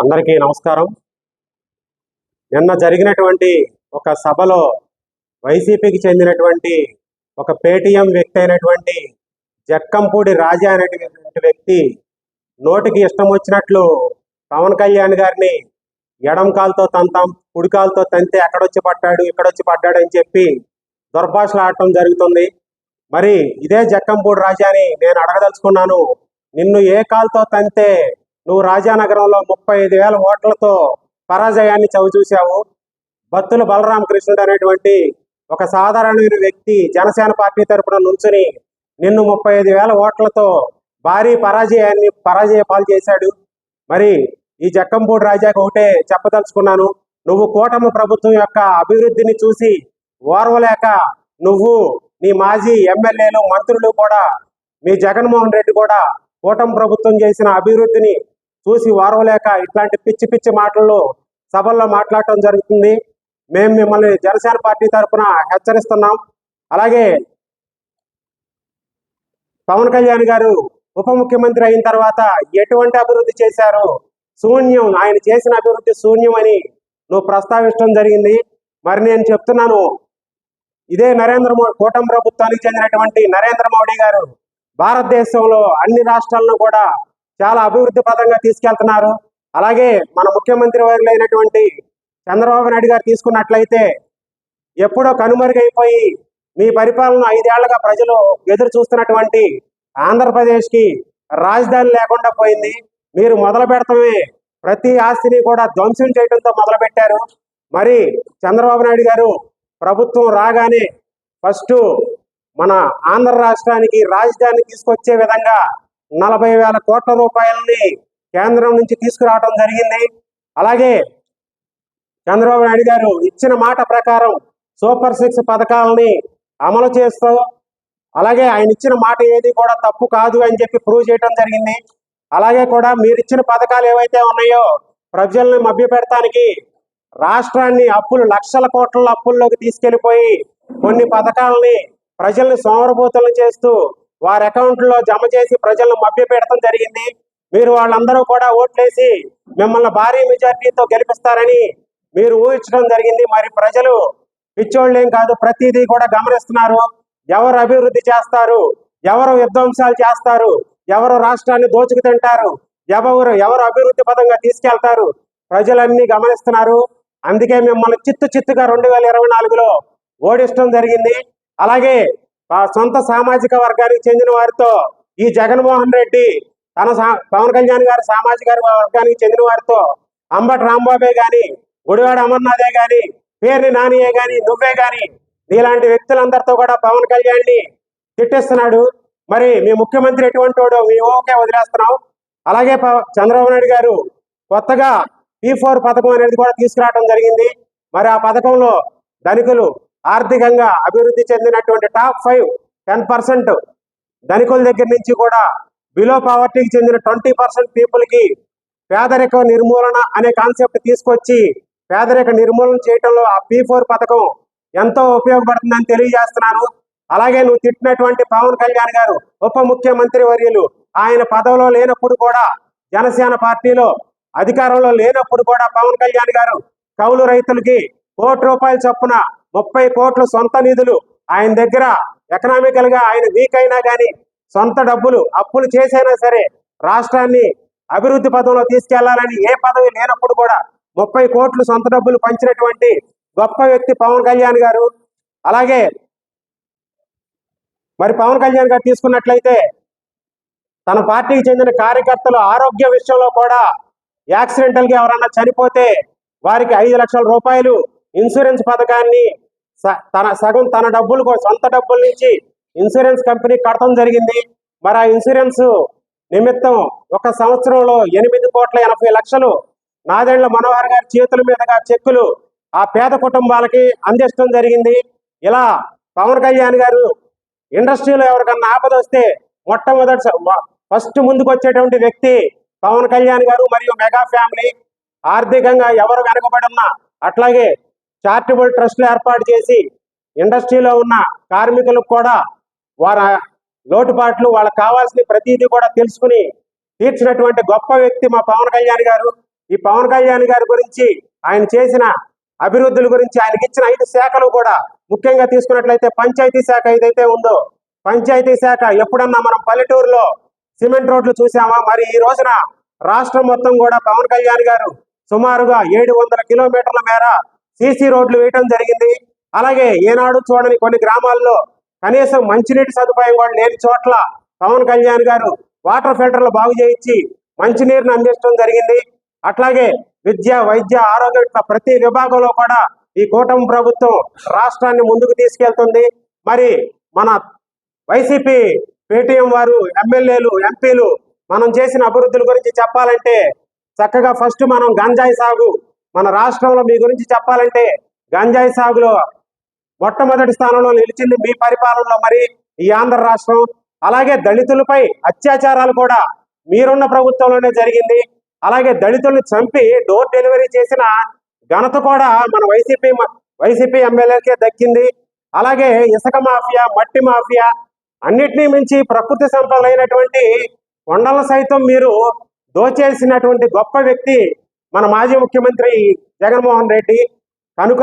అందరికీ నమస్కారం. నిన్న జరిగినటువంటి ఒక సభలో వైసీపీకి చెందినటువంటి ఒక పేటీఎం వ్యక్తి అయినటువంటి జక్కంపూడి రాజా అనేటువంటి వ్యక్తి నోటికి ఇష్టం వచ్చినట్లు పవన్ కళ్యాణ్ గారిని ఎడం కాలుతో తంతాం కుడికాలతో తంతే ఎక్కడొచ్చి పడ్డాడు ఇక్కడొచ్చి పడ్డాడు అని చెప్పి దుర్భాషలు ఆడటం జరుగుతుంది. మరి ఇదే జక్కంపూడి రాజాని నేను అడగదలుచుకున్నాను నిన్ను ఏ కాలుతో తంతే నువ్వు రాజానగరంలో ముప్పై ఐదు వేల ఓట్లతో పరాజయాన్ని చవి చూశావు బత్తుల బలరామకృష్ణుడు అనేటువంటి ఒక సాధారణమైన వ్యక్తి జనసేన పార్టీ తరపున నుంచుని నిన్ను ముప్పై ఐదు వేల ఓట్లతో భారీ పరాజయాన్ని పరాజయ పాలు చేశాడు. మరి ఈ జక్కంపూడి రాజాకి ఒకటే చెప్పదలుచుకున్నాను. నువ్వు కూటమి ప్రభుత్వం యొక్క అభివృద్ధిని చూసి ఓర్వలేక నువ్వు నీ మాజీ ఎమ్మెల్యేలు మంత్రులు కూడా మీ జగన్మోహన్ రెడ్డి కూడా కూటమి ప్రభుత్వం చేసిన అభివృద్ధిని చూసి ఓర్వలేక ఇట్లాంటి పిచ్చి పిచ్చి మాటల్లో సభల్లో మాట్లాడటం జరుగుతుంది. మేము మిమ్మల్ని జనసేన పార్టీ తరఫున హెచ్చరిస్తున్నాం. అలాగే పవన్ కళ్యాణ్ గారు ఉప ముఖ్యమంత్రి అయిన తర్వాత ఎటువంటి అభివృద్ధి చేశారు? శూన్యం ఆయన చేసిన అభివృద్ధి శూన్యం అని నువ్వు ప్రస్తావించడం జరిగింది. మరి నేను చెప్తున్నాను ఇదే నరేంద్ర మోడీ కూటమి ప్రభుత్వానికి చెందినటువంటి నరేంద్ర మోడీ గారు భారతదేశంలో అన్ని రాష్ట్రాలను కూడా చాలా అభివృద్ధి పదంగా తీసుకెళ్తున్నారు. అలాగే మన ముఖ్యమంత్రి వర్యులైనటువంటి చంద్రబాబు నాయుడు గారు తీసుకున్నట్లయితే ఎప్పుడో కనుమరుగైపోయి మీ పరిపాలన ఐదేళ్ళుగా ప్రజలు ఎదురు చూస్తున్నటువంటి ఆంధ్రప్రదేశ్కి రాజధాని లేకుండా పోయింది. మీరు మొదలు పెడతామే. ప్రతి ఆస్తిని కూడా ధ్వంసం చేయడంతో మొదలుపెట్టారు మరి చంద్రబాబు నాయుడు గారు ప్రభుత్వం రాగానే ఫస్ట్ మన ఆంధ్ర రాష్ట్రానికి రాజధాని తీసుకొచ్చే విధంగా నలభై వేల కోట్ల రూపాయలని కేంద్రం నుంచి తీసుకురావడం జరిగింది. అలాగే చంద్రబాబు నాయుడు గారు ఇచ్చిన మాట ప్రకారం సూపర్ సిక్స్ పథకాలని అమలు చేస్తూ అలాగే ఆయన ఇచ్చిన మాట ఏది కూడా తప్పు కాదు అని చెప్పి ప్రూవ్ చేయడం జరిగింది. అలాగే కూడా మీరు ఇచ్చిన పథకాలు ఏవైతే ఉన్నాయో ప్రజల్ని మభ్యపెడతానికి రాష్ట్రాన్ని అప్పులు లక్షల కోట్ల అప్పుల్లోకి తీసుకెళ్ళిపోయి కొన్ని పథకాలని ప్రజల్ని సోమరభూతులను చేస్తూ వారి అకౌంట్లో జమ చేసి ప్రజలను మభ్యపెడతాం జరిగింది. మీరు వాళ్ళందరూ కూడా ఓట్లేసి మిమ్మల్ని భారీ మెజార్టీతో గెలిపిస్తారని మీరు ఊహించడం జరిగింది. మరి ప్రజలు పిచ్చోళ్ళేం కాదు ప్రతిదీ కూడా గమనిస్తున్నారు. ఎవరు అభివృద్ధి చేస్తారు? ఎవరు విధ్వంసాలు చేస్తారు? ఎవరు రాష్ట్రాన్ని దోచుకు తింటారు? ఎవరు ఎవరు అభివృద్ధి పదంగా తీసుకెళ్తారు? ప్రజలన్నీ గమనిస్తున్నారు. అందుకే మిమ్మల్ని చిత్తు చిత్తుగా రెండు వేల ఇరవై నాలుగులో ఓడించడం జరిగింది. అలాగే ఆ సొంత సామాజిక వర్గానికి చెందిన వారితో ఈ జగన్మోహన్ రెడ్డి తన సా- పవన్ కళ్యాణ్ గారి సామాజిక వర్గానికి చెందిన వారితో అంబటి రాంబాబే గాని గుడివాడ అమర్నాథే గాని పేర్ని నానియే గాని నువ్వే గాని నీలాంటి వ్యక్తులందరితో కూడా పవన్ కళ్యాణ్ని తిట్టేస్తున్నాడు. తిట్టిస్తున్నాడు మరి మీ ముఖ్యమంత్రి ఎటువంటి వాడో మీ ఓకే వదిలేస్తున్నాం. అలాగే చంద్రబాబు నాయుడు గారు కొత్తగా పీ ఫోర్ పథకం అనేది కూడా తీసుకురావడం జరిగింది. మరి ఆ పథకంలో ధనికులు ఆర్థికంగా అభివృద్ధి చెందినటువంటి టాప్ ఫైవ్ టెన్ పర్సెంట్ ధనికుల దగ్గర నుంచి కూడా బిలో పావర్టీకి చెందిన ట్వంటీ పర్సెంట్ పీపుల్కి పేదరిక నిర్మూలన అనే కాన్సెప్ట్ తీసుకొచ్చి పేదరిక నిర్మూలన చేయటంలో ఆ పీ ఫోర్ పథకం ఎంతో ఉపయోగపడుతుందని తెలియజేస్తున్నాను అలాగే నువ్వు తిట్టినటువంటి పవన్ కళ్యాణ్ గారు ఉప ముఖ్యమంత్రి వర్యులు ఆయన పదవిలో లేనప్పుడు కూడా జనసేన పార్టీలో అధికారంలో లేనప్పుడు కూడా పవన్ కళ్యాణ్ గారు కౌలు రైతులకి కోటి రూపాయల చొప్పున ముప్పై కోట్లు సొంత నిధులు ఆయన దగ్గర ఎకనామికల్గా ఆయన వీక్ అయినా కానీ సొంత డబ్బులు అప్పులు చేసైనా సరే రాష్ట్రాన్ని అభివృద్ధి పదంలో తీసుకెళ్ళాలని ఏ పదవి లేనప్పుడు కూడా ముప్పై కోట్లు సొంత డబ్బులు పంచినటువంటి గొప్ప వ్యక్తి పవన్ కళ్యాణ్ గారు. అలాగే మరి పవన్ కళ్యాణ్ గారు తీసుకున్నట్లయితే తన పార్టీకి చెందిన కార్యకర్తలు ఆరోగ్య విషయంలో కూడా యాక్సిడెంటల్గా ఎవరన్నా చనిపోతే వారికి ఐదు లక్షల రూపాయలు ఇన్సూరెన్స్ పథకాన్ని తన సగం తన డబ్బులు కూడా సొంత డబ్బుల నుంచి ఇన్సూరెన్స్ కంపెనీ కడతం జరిగింది. మరి ఆ ఇన్సూరెన్స్ నిమిత్తం ఒక సంవత్సరంలో ఎనిమిది కోట్ల ఎనభై లక్షలు నాదెండ్ల మనోహర్ గారి చేతుల మీదుగా చెక్కులు ఆ పేద కుటుంబాలకి అందించడం జరిగింది. ఇలా పవన్ కళ్యాణ్ గారు ఇండస్ట్రీలో ఎవరికన్నా ఆపద వస్తే మొట్టమొదటి ఫస్ట్ ముందుకు వచ్చేటువంటి వ్యక్తి పవన్ కళ్యాణ్ గారు మరియు మెగా ఫ్యామిలీ. ఆర్థికంగా ఎవరు వెనకబడి అట్లాగే చారిటబుల్ ట్రస్ట్లు ఏర్పాటు చేసి ఇండస్ట్రీలో ఉన్న కార్మికులకు కూడా వారి లోటుపాట్లు వాళ్ళకి కావాల్సిన ప్రతిదీ కూడా తెలుసుకుని తీర్చినటువంటి గొప్ప వ్యక్తి మా పవన్ కళ్యాణ్ గారు. ఈ పవన్ కళ్యాణ్ గారి గురించి ఆయన చేసిన అభివృద్ధుల గురించి ఆయనకి ఇచ్చిన ఐదు శాఖలు కూడా ముఖ్యంగా తీసుకున్నట్లయితే పంచాయతీ శాఖ ఏదైతే ఉందో పంచాయతీ శాఖ ఎప్పుడన్నా మనం పల్లెటూరులో సిమెంట్ రోడ్లు చూసామా? మరి ఈ రోజున రాష్ట్రం మొత్తం కూడా పవన్ కళ్యాణ్ గారు సుమారుగా ఏడు వందల కిలోమీటర్ల మేర సీసీ రోడ్లు వేయటం జరిగింది. అలాగే ఏనాడు చూడని కొన్ని గ్రామాల్లో కనీసం మంచినీటి సదుపాయం కూడా లేని చోట్ల పవన్ కళ్యాణ్ గారు వాటర్ ఫిల్టర్లు బాగు చేయించి మంచినీరుని అందించడం జరిగింది. అట్లాగే విద్య వైద్య ఆరోగ్య ఇట్లా ప్రతి విభాగంలో కూడా ఈ కూటమి ప్రభుత్వం రాష్ట్రాన్ని ముందుకు తీసుకెళ్తుంది. మరి మన వైసీపీ పేటీఎం వారు ఎమ్మెల్యేలు ఎంపీలు మనం చేసిన అభివృద్ధుల గురించి చెప్పాలంటే చక్కగా ఫస్ట్ మనం గంజాయి సాగు మన రాష్ట్రంలో మీ గురించి చెప్పాలంటే గంజాయి సాగులో మొట్టమొదటి స్థానంలో నిలిచింది మీ పరిపాలనలో మరి ఈ ఆంధ్ర రాష్ట్రం. అలాగే దళితులపై అత్యాచారాలు కూడా మీరున్న ప్రభుత్వంలోనే జరిగింది. అలాగే దళితుల్ని చంపి డోర్ డెలివరీ చేసిన ఘనత కూడా మన వైసీపీ వైసీపీ ఎమ్మెల్యేకే దక్కింది. అలాగే ఇసుక మాఫియా మట్టి మాఫియా అన్నిటినీ మించి ప్రకృతి సంపదలైనటువంటి కొండలను సైతం మీరు దోచేసినటువంటి గొప్ప వ్యక్తి మన మాజీ ముఖ్యమంత్రి జగన్మోహన్ రెడ్డి. కనుక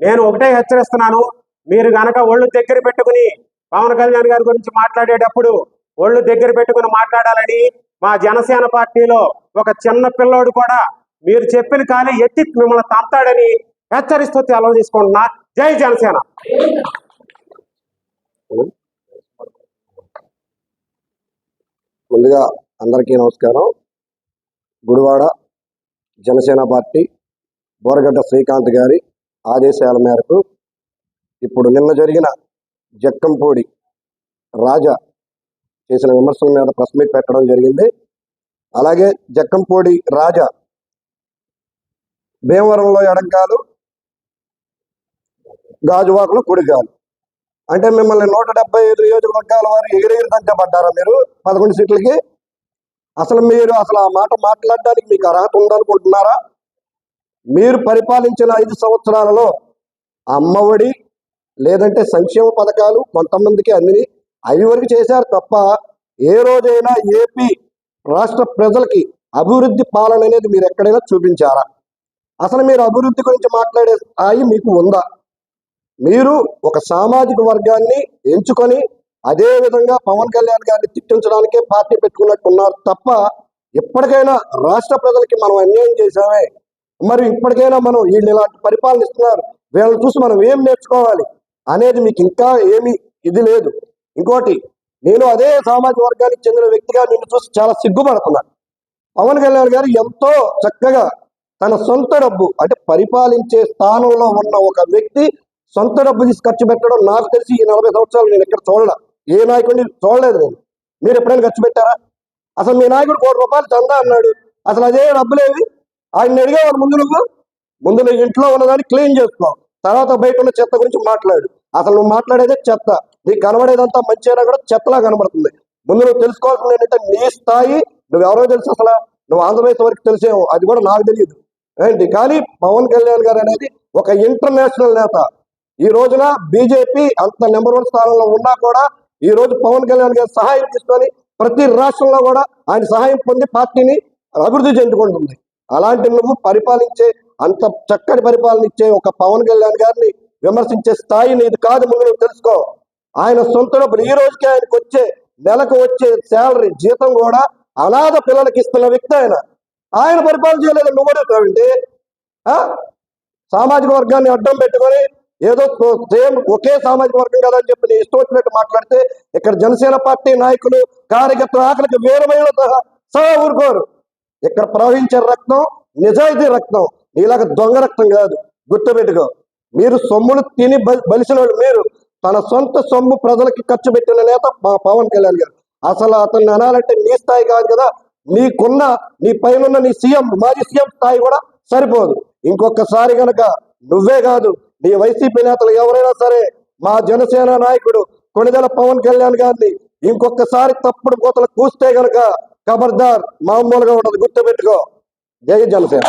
నేను ఒకటే హెచ్చరిస్తున్నాను. మీరు గనక ఒళ్ళు దగ్గర పెట్టుకుని పవన్ కళ్యాణ్ గారి గురించి మాట్లాడేటప్పుడు ఒళ్ళు దగ్గర పెట్టుకుని మాట్లాడాలని మా జనసేన పార్టీలో ఒక చిన్న పిల్లోడు కూడా మీరు చెప్పిన కానీ ఎత్తి మిమ్మల్ని తంతాడని హెచ్చరిస్తూ తెలవ తీసుకుంటున్నా. జై జనసేన. ముందుగా అందరికీ నమస్కారం. గుడివాడ జనసేన పార్టీ బోరగడ్డ శ్రీకాంత్ గారి ఆదేశాల మేరకు ఇప్పుడు నిన్న జరిగిన జక్కంపూడి రాజా చేసిన విమర్శల మీద ప్రెస్ మీట్ పెట్టడం జరిగింది. అలాగే జక్కంపూడి రాజా భీమవరంలో ఎడంకాలు గాజువాకలో కుడిగాలు. అంటే మిమ్మల్ని నూట డెబ్బై ఐదు నియోజకవర్గాల వారు ఎగిరెగిరి దంటే పడ్డారా మీరు? పదకొండు సీట్లకి అసలు మీరు అసలు ఆ మాట మాట్లాడడానికి మీకు అర్హత ఉందనుకుంటున్నారా? మీరు పరిపాలించిన ఐదు సంవత్సరాలలో అమ్మఒడి లేదంటే సంక్షేమ పథకాలు కొంతమందికి అందిని అవి వరకు చేశారు తప్ప ఏ రోజైనా ఏపీ రాష్ట్ర ప్రజలకి అభివృద్ధి పాలన అనేది మీరు ఎక్కడైనా చూపించారా? అసలు మీరు అభివృద్ధి గురించి మాట్లాడే స్థాయి మీకు ఉందా? మీరు ఒక సామాజిక వర్గాన్ని ఎంచుకొని అదే విధంగా పవన్ కళ్యాణ్ గారిని తిట్టించడానికే పార్టీ పెట్టుకున్నట్టున్నారు తప్ప ఇప్పటికైనా రాష్ట్ర ప్రజలకి మనం అన్యాయం చేశామే. మరి ఇప్పటికైనా మనం వీళ్ళు ఇలాంటి పరిపాలన ఇస్తున్నారు. వీళ్ళని చూసి మనం ఏం నేర్చుకోవాలి అనేది మీకు ఇంకా ఏమీ ఇది లేదు. ఇంకోటి నేను అదే సామాజిక వర్గానికి చెందిన వ్యక్తిగా నిన్ను చూసి చాలా సిగ్గుపడుతున్నాను పవన్ కళ్యాణ్ గారు ఎంతో చక్కగా తన సొంత డబ్బు అంటే పరిపాలించే స్థానంలో ఉన్న ఒక వ్యక్తి సొంత డబ్బు తీసి ఖర్చు పెట్టడం నాకు తెలిసి ఈ నలభై సంవత్సరాలు నేను ఎక్కడ చూడలే. ఏ నాయకుడిని చూడలేదు నేను. మీరు ఎప్పుడైనా ఖర్చు పెట్టారా? అసలు మీ నాయకుడు కోటి రూపాయలు చందా అన్నాడు. అసలు అదే డబ్బులేవి ఆయన అడిగేవాడు ముందు నువ్వు? ముందు నువ్వు ఇంట్లో ఉన్నదాన్ని క్లీన్ చేసుకో. తర్వాత బయట ఉన్న చెత్త గురించి మాట్లాడు. అసలు నువ్వు మాట్లాడేదే చెత్త. నీకు కనబడేదంతా మంచిగా కూడా చెత్తలా కనబడుతుంది. ముందు నువ్వు తెలుసుకోవాల్సింది ఏంటంటే నీ స్థాయి నువ్వు ఎవరో తెలుసు అసలు. నువ్వు ఆంధ్రప్రదేశ్ వరకు తెలిసేవు. అది కూడా నాకు తెలియదు. ఏంటి? కానీ పవన్ కళ్యాణ్ గారు అనేది ఒక ఇంటర్నేషనల్ నేత. ఈ రోజున బీజేపీ అంత నెంబర్ వన్ స్థానంలో ఉన్నా కూడా ఈ రోజు పవన్ కళ్యాణ్ గారి సహాయం తీసుకొని ప్రతి రాష్ట్రంలో కూడా ఆయన సహాయం పొంది పార్టీని అభివృద్ధి చెందుకుంటుంది. అలాంటి నువ్వు పరిపాలించే అంత చక్కటి పరిపాలన ఇచ్చే ఒక పవన్ కళ్యాణ్ గారిని విమర్శించే స్థాయి నీది కాదు ముందు నువ్వు తెలుసుకో. ఆయన సొంత డబ్బులు ఈ రోజుకి ఆయనకు వచ్చే నెలకు వచ్చే శాలరీ జీతం కూడా అనాథ పిల్లలకి ఇస్తున్న వ్యక్తి ఆయన. ఆయన పరిపాలన చేయలేదు. నువ్వు కూడా సామాజిక వర్గాన్ని అడ్డం పెట్టుకొని ఏదో సేమ్ ఒకే సామాజిక వర్గం కదా అని చెప్పి ఇష్టం వచ్చినట్టు మాట్లాడితే ఇక్కడ జనసేన పార్టీ నాయకులు కార్యకర్తల ఆకలికి వేరమైన సహా ఊరుకోరు. ఇక్కడ ప్రవహించే రక్తం నిజాయితీ రక్తం నీలాగా దొంగ రక్తం కాదు. గుర్తుపెట్టుకో మీరు సొమ్ములు తిని బలి- బలిసిన వాళ్ళు మీరు తన సొంత సొమ్ము ప్రజలకి ఖర్చు పెట్టిన నేత మా పవన్ కళ్యాణ్ గారు. అసలు అతన్ని అనాలంటే నీ స్థాయి కాదు కదా నీకున్న నీ పైన నీ సీఎం మాజీ సీఎం స్థాయి కూడా సరిపోదు. ఇంకొకసారి కనుక నువ్వే కాదు నీ వైసీపీ నేతలు ఎవరైనా సరే మా జనసేన నాయకుడు కొణిదెల పవన్ కళ్యాణ్ గారిని ఇంకొకసారి తప్పుడు కోతలు కూస్తే గనక ఖబర్దార్ మామూలుగా ఉండదు. గుర్తుపెట్టుకో. జై జనసేన.